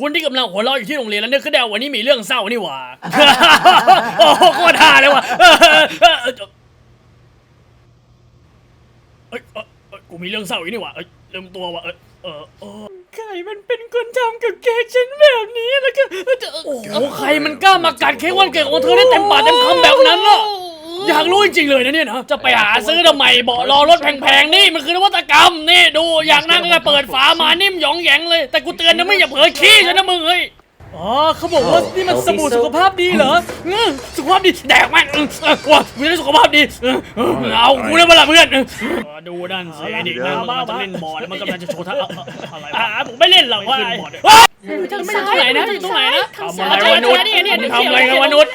คุณที่กำลังหัวเราะอยู่ที่โรงเรียนแล้วนึกขึ้นได้ว่าวันนี้มีเรื่องเศร้านี่หว่า โอ้โหโคตรฮาเลยว่ะเออเออเออเออเอ้ยเอ้ยเอ้ยกูมีเรื่องเศร้าอีกนี่หว่าเอ้ยลืมตัวว่ะเอ้ยเออเออใครมันเป็นคนทำกับเค้กฉันแบบนี้แล้วก็โอ้โหใครมันกล้ามากัดเค้กวันเกิดของเธอได้เต็มปากเต็มคำแบบนั้นล่ะ อยากรู้จริงๆเลยนะเนี่ยนะจะไปหาซื้อทำไมเบาะรอรถแพงๆนี่มันคือนวัตกรรมนี่ดูอยากนั่งก็เปิดฝามานิ่มหยองแหยงเลย แต่กูเตือนนะไม่อย่าเผลอขี้ฉันนะมึงเฮ้ยอ๋อเขาบอกว่านี่มันสบู่สุขภาพดีเหรออืมสุขภาพดีแดกแม่งอืมเออว้ากูจะได้สุขภาพดีเออเออเอากูได้เวลาเพื่อนเออดูด้านสิดินั่นมันกำลังจะเล่นบอลแล้วมันกำลังจะโชว์ท่าเอ่อเอ่ออะไรวะ ผมไม่เล่นหรอกว่าขึ้นบอลเฮ้ยไม่อยู่ตรงไหนนะอยู่ตรงไหนนะทำอะไรวะนุชมึงทำอะไรกันวะนุช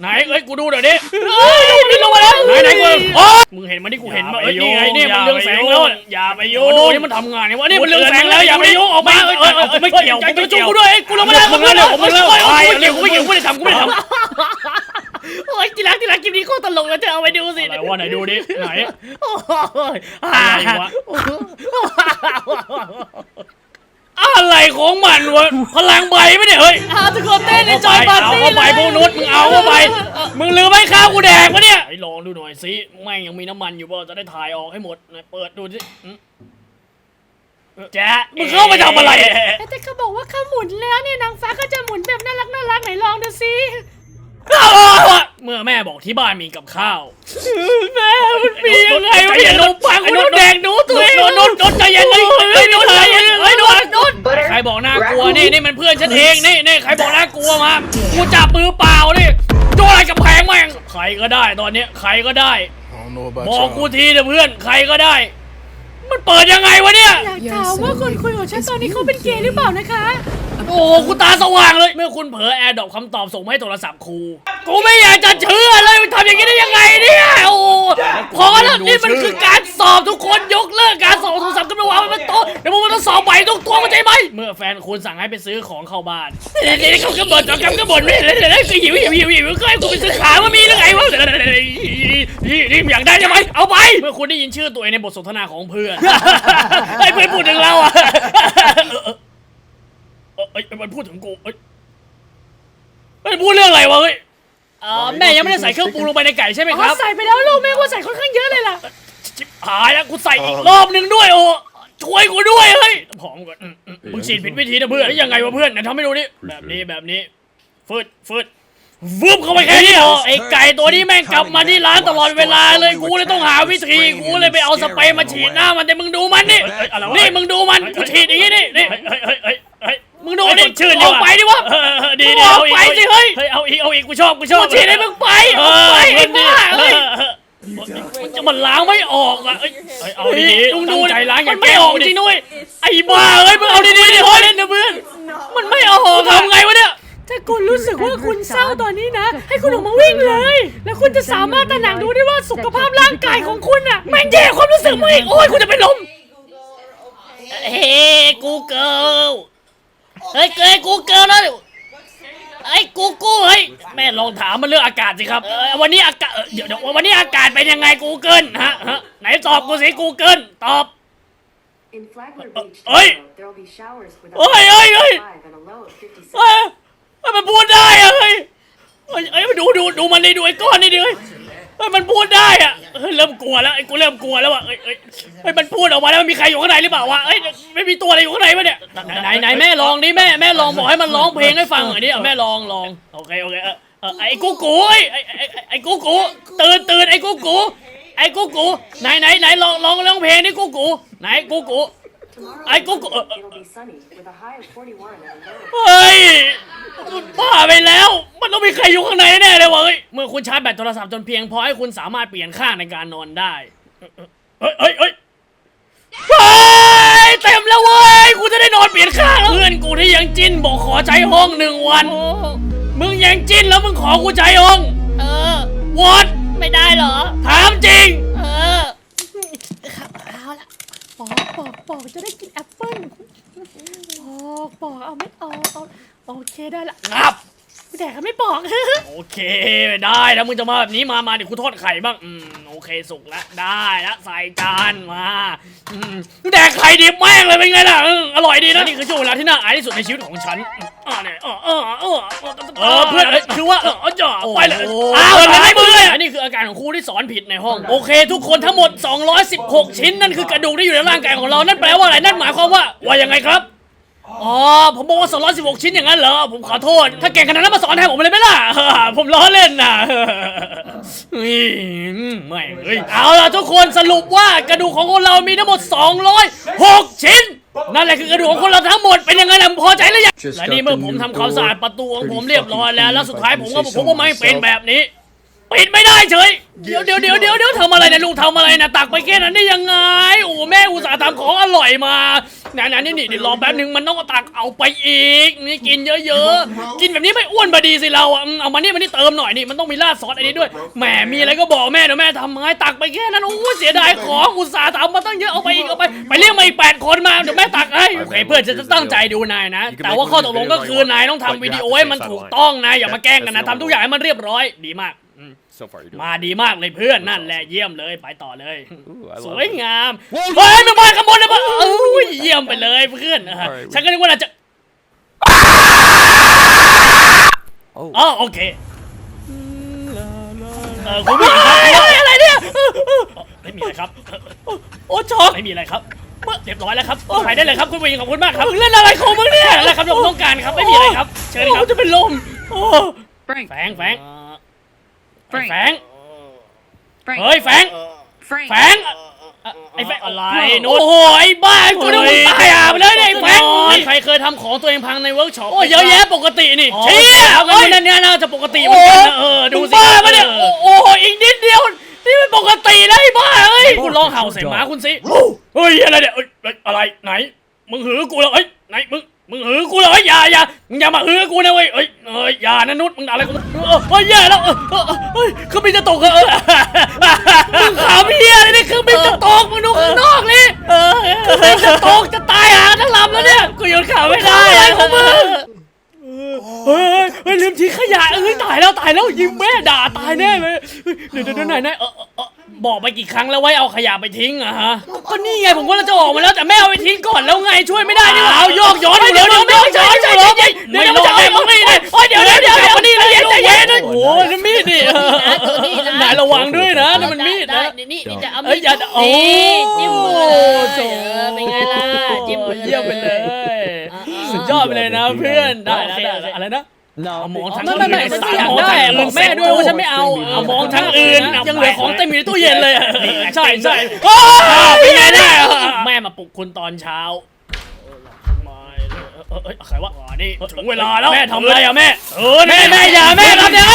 ไหนเอ้ยกูดูหน่อยดิเฮ้ยมันลงมาแล้วไหนไหนกูโอ้มึงเห็นมันที่กูเห็นมาเอ้ยนี่ไงนี่มันเรื่องแสงแล้วอย่าไปยุ่งดูนี่มันทำงานเนี่ยวะนี่มันเรื่องแสงแล้วอย่าไปยุ่งออกมาเอ้ยเอ้ยเอ้ยไม่เกี่ยวกูไม่จุกกูด้วยกูลงมาแล้วมึงแล้วมึงแล้วกูไม่เกี่ยวกูไม่เกี่ยวกูไม่ได้ทำกูไม่ได้ทำโอ้ยทีรักทีรักคลิปนี้โคตรตลกนะเธอเอาไปดูสิอะไรวะไหนดูดิไหนโอ้ยอะไรวะ อะไรของมันวะพลังใบไม่ได้เฮ้ยอาทุกคนเต้นในจอยปาร์เอาตี้เข้าไปพวกนุชมึงเอาเข้าไป มึงลืมไม่ข้าวกูแดกวะเนี่ยไอ้ลองดูหน่อยสิแม่งยังมีน้ำมันอยู่ป่ะจะได้ถ่ายออกให้หมดไหนเปิดดูสิอืมแจ๊ะมึงเข้าไปทำอะไรแต่เขาบอกว่าเขาหมุนแล้วเนี่ยนางฟ้าก็จะหมุนแบบน่ารักน่ารักไหนลองดูสิเมื่อแม่บอกที่บ้านมีกับข้าว แม่มันมียังไงวะใจเย็นนุ๊กปังนุ๊กแดงนุ๊กตัวเองนุ๊กนุ๊กใจเย็นนุ๊กเฮ้ยนุ๊กใจเย็นเฮ้ยนุ๊ก นุ๊กใครบอกน่ากลัวนี่นี่มันเพื่อนฉันเองนี่นี่ใครบอกน่ากลัวมากูจับมือเปล่านี่โจอะไรกับแพงแม่งใครก็ได้ตอนเนี้ยใครก็ได้ I don't know about บอกกู y'all. ทีเถอะเพื่อนใครก็ได้ มันเปิดยังไงวะเนี่ย อยากถามว่าคนคุยของฉันตอนนี้เขาเป็นเกย์หรือเปล่านะคะ โอ้กูตาสว่างเลย เมื่อคุณเผลอแอร์ดรอปคำตอบส่งมาให้โทรศัพท์ครู กูไม่อยากจะเชื่อเลยมันทำอย่างนี้ได้ยังไงเนี่ย โอ้พอแล้วนี่มันคือการสอบทุกคนยกเลิกการสอบโทรศัพท์กันไปวางไว้บนโต๊ะเดี๋ยวมึงมันต้องสอบใหม่ทุกตัวเข้าใจไหม เมื่อแฟนคุณสั่งให้ไปซื้อของเข้าบ้านเดี๋ยวเขากระบ่นเขากระบ่นไม่เลยเลยคือหิวหิวหิวหิวก็ให้กูไปซื้อขาว่ามีหรือไงวะ นี่นี่อยากได้ใช่ไหมเอาไป เมื่อคุณได้ยินชื่อตัวเองในบทสนทนาของเพื่อน ไอ้เพื่อนพูดถึงเราอะเออเอ้ยมันพูดถึงกูเอ้ยมันพูดเรื่องอะไรวะเฮ้ยเออแม่ยังไม่ได้ใส่เครื่องปรุงลงไปในไก่ใช่ไหมอ๋ครัอบใส่ไปแล้วลูกแม่ว่าใส่ค่อนข้างเยอะเลยล่ะ ชิบหายแล้วกูใส่อีกรอบหนึ่งด้วยโอ้ช่วยกูด้วยเฮ้ยผอมก่อนอืมอืมมึงฉีดผิดวิธีนะเพื่อนแล้วยังไงวะเพื่อนไหนทำให้ดูดิแบบนี้แบบนี้ฟืดฟืด วืบเข้าไปแค่นี้เหรอไอ้ไก่ตัวนี้แม่งกลับมาที่ร้านตลอดเวลาเลยกูเลยต้องหาวิธีกูเลยไปเอาสเปรย์มาฉีดหน้ามันแต่มึงดูมันนี่นี่มึงดูมันกูฉีดอย่างนี้นี่นี่มึงดูนี่ชื่นออกไปดิวะดีดีเอาไปสิเฮ้ยเอาอีกเอาอีกกูชอบกูชอบกูฉีดให้มึงไปเอาไปไอ้บ้าเฮ้ยมันจะมันล้างไม่ออกอะเอ้ยเอ้ยเอาดีๆดูดูดูใจล้างอย่ามันไม่แก้ออออกกจจริริงงด้ด้ววยยไอ้บ้าเอ้ยมึงเอาดีๆดิเฮ้ยเล่นนะเพื่อนมันไม่ออกทำไงวะเนี่ย ถ้าคุณรู้สึกว่าคุณเศร้าตอนนี้นะ ให้คุณออกมาวิ่งเลย แล้วคุณจะสามารถตระหนักดูได้ว่าสุขภาพร่างกายของคุณอะแม่งแย่ความรู้สึกมึงอีกโอ้ยคุณจะเป็นลมเฮ้กูเกิลเฮ้ยเกยกูเกิลนะไอ้กูกูเฮ้ยแม่ลองถามมันเรื่องอากาศสิครับเออวันนี้อากาศเออเดี๋ยวเดี๋ยววันนี้อากาศเป็นยังไงกูเกิลฮะฮะไหนตอบกูสิกูเกิลตอบ In Flagler Beach, Oi! tomorrow, there will be showers with a Oi, high oi, of oi! 55 and a low of 56. เอ้ย เอ้ยมันพูดได้อะเฮ้ยเอ้ยเอ้ยดูดูดูมันดิดูไอ้ก้อนนี่ดิเฮ้ยเฮ้ยมันพูดได้อะเฮ้ยเริ่มกลัวแล้วไอ้กูเริ่มกลัวแล้วว่ะเอ้ยเอ้ยเฮ้ยมันพูดออกมาแล้วมันมีใครอยู่ข้างในหรือเปล่าวะเอ้ยไม่มีตัวอะไรอยู่ข้างในปะเนี่ยไหนไหนไหนแม่ลองดิแม่แม่ลองบอกให้มันร้องเพลงให้ฟังหน่อยดิเอาแม่ลองลองโอเคโอเคเออเออไอ้กูกูไอ้ไอ้ไอ้ไอ้ไอ้กูกูตื่นตื่นไอ้กูกูไอ้กูกูไหนไหนไหนลองลองร้องเพลงนี่กูกูไหนกูกู Tomorrow, Ay, Coco, uh, it'll be sunny with a high of 41 and a low of เฮ้ยบ้าไปแล้ว มันต้องมีใครอยู่ข้างในแน่เลยวะเฮ้ย เมื่อคุณชาร์จแบตโทรศัพท์จนเพียงพอให้คุณสามารถเปลี่ยนข้างในการนอนได้ เฮ้ยเฮ้ยเฮ้ยเฮ้ยเต็มแล้วเว้ย กูจะได้นอนเปลี่ยนข้างแล้วเพื่อนกูที่ยังจิ้นบอกขอใช้ห้องหนึ่งวัน มึงยังจิ้นแล้วมึงขอกูใช้ห้อง เออ วอดไม่ได้เหรอ ถามจริง เออครับเอาละ ปอกปอกปอกจะได้กินแอปเปิ้ลปอกปอกเอาไม่เอาเอาโอเคได้ละครับแดกก็ไม่บอกโอเคได้แล้วมึงจะมาแบบนี้มามาเดี๋ยวกูทอดไข่บ้างอืมโอเคสุกแล้วได้แล้วใส่จานมาอืมแดกไข่ดิบแม่งเลยเป็นไงล่ะอืมอร่อยดีนะนี่คือช่วงเวลาที่น่าอายที่สุดในชีวิตของฉัน อ่าเนี่ยออเออเออเออเพื่อนเอ้ยคือว่าเออจ่อไปเลยอ้าวอะไรมือเลยอันนี้คืออาการของครูที่สอนผิดในห้อง โอเค ทุกคนทั้งหมด 216 ชิ้นนั่นคือกระดูกที่อยู่ในร่างกายของเรา นั่นแปลว่าอะไร นั่นหมายความว่า ว่ายังไงครับ อ๋อ ผมบอกว่า 216 ชิ้นอย่างนั้นเหรอ ผมขอโทษ ถ้าเก่งขนาดนั้นมาสอนแทนผมเลยไหมล่ะ ผมล้อเล่นนะอืมไม่เฮ้ยเอาล่ะทุกคนสรุปว่ากระดูกของคนเรามีทั้งหมด 206 ชิ้น นั่นแหละคือกระดูกของคนเราทั้งหมดเป็นยังไงล่ะพอใจหรือยัง Just และนี่เมื่อผมทำความสะอาดประตูของผมเรียบร้อยแล้วแล้วสุดท้ายผมก็พบว่าไม่เป็นแบบนี้ปิดไม่ได้เฉยเดี๋ยวเดี๋ยวเดี๋ยวเดี๋ยวเดี๋ยวทำอะไรเนี่ยลูกทำอะไรนะตักไปแค่นั้นได้ยังไงโอ้แม่อุตส่าห์ทำของอร่อยมา ไหนๆนี่นี่เดี๋ยวรอแป๊บนึงมันต้องเอาตักเอาไปอีกนี่กินเยอะๆ กินแบบนี้ไม่อ้วนบดีสิเราอะอืมเอามานี่มานี่เติมหน่อยนี่มันต้องมีราดซอสอันนี้ด้วยแหมมีอะไรก็บอกแม่เดี๋ยวแม่ทำให้ตักไปแค่นั้นโอ้เสียดายของอุตส่าห์ทำมาตั้งเยอะเอาไปอีกเอาไปไปเรียกมาอีกแปดคนมาเดี๋ยวแม่ตักให้โอเคเพื่อนจะตั้งใจดูนายนะ แต่ว่าข้อตกลงก็คือนายต้องทำวิดีโอให้มันถูกต้องนะอย่ามาแกล้งกันนะทำทุกอย่างให้มันเรียบร้อยดีมาก So far, you're doing มาดีมากเลยเพื่อนนั่นแหละเยี่ยมเลยไปต่อเลย Ooh, I ส love วย it. งาม เฮ้ยมันมาขโมยเลยปะเอ้ยเยี่ยมไปเลยเพื่อนอะ Alright, we- ฉันก็นึกว่าเราจะ Oh. อ๋อโอเคเออคุณผู้หญิงครับอะไรเนี่ยไม่มีอะไรครับ โอ้ช็อกไม่มีอะไรครับเรียบร้อยแล้วครับไปได้เลยครับคุณผู้หญิงขอบคุณมากครับมึงเล่นอะไรของมึงเนี่ยอะไรครับที่ผมต้องการครับไม่มีอะไรครับ เชิญครับจะเป็นลมโอ้ Frank, แฝงแฝง Frank, แฝง Frank, เฮ้ยแฝง Frank. แฟงไอ้แฟงอะไรโอ้โหไอ้บ้ากูนึกว่ามึงตายอะไปเลยเนี่ยไอ้แฟงใครเคยทำของตัวเองพังในเวิร์กช็อปโอ้เยอะแยะปกตินี่เชี่ยเอากันนั่นเนี่ยน่าจะปกติเหมือนกันนะเออดูสิบ้าปะเนี่ยโอ้โหอีกนิดเดียวนี่มันปกตินะไอ้บ้าเอ้ยคุณลองเห่าใส่หมาคุณสิเฮ้ยอะไรเนี่ยเอ้ยอะไรไหนมึงหือกูแล้วเอ้ยไหนมึง มึงหือกูเลยอย่าอย่ามึงอย่ามาหือกูนะเว้ยเอ้ยเอ้ยอย่านะนุชมึงอะไรกูเฮ้ยแย่แล้วเฮ้ยเครื่องบินจะตกเออมึงขำเฮียเลยนี่เครื่องบินจะตกมึงดูข้างนอกนี่เครื่องบินจะตกจะตายหาทั้งลำแล้วเนี่ยกูยังขำไม่ได้อะไรของมึงเฮ้ยเฮ้ยลืมทิ้งขยะเอ้ยตายแล้วตายแล้วยิงแม่ด่าตายแน่เลยเดี๋ยวเดี๋ยวไหนไหนเออเออ บอกไปกี่ครั้งแล้วไว้เอาขยะไปทิ้งอะฮะ ก็นี่ไงผมว่าเราจะออกมาแล้วแต่ไม่เอาไปทิ้งก่อนแล้วไงช่วยไม่ได้นี่หว่าเอาโยกย้อนอยู่แล้วเดี๋ยวโยกย้อนลยเดี๋ยวไม่รอดเลยมึงนี่เลยโอ้ยเดี๋ยวเดี๋ยวเดี๋ยวเดี๋ยวนี่เลยใจเย็นโอ้ยนี่มีดนี่นายระวังด้วยนะนี่มันมีดนะนี่นี่จะเอามีดโอ้จิ้มมือโจเป็นไงล่ะจิ้มมือเยี่ยมไปเลยสุดยอดไปเลยนะเพื่อนได้แล้วอะไรนะ เอามองทั้งอื่นไม่ไม่มองทั้งอื่นแม่ด้วยว่าฉันไม่เอาเอามองทั้งอื่นยังเหลือของเต็มอยู่ในตู้เย็นเลยใช่ใช่เป็นไงเนี่ยแม่มาปลุกคุณตอนเช้าเอ้ยใครวะนี่ถึงเวลาแล้วแม่ทำอะไรอะแม่เออแม่แม่อย่าแม่ทำยังไง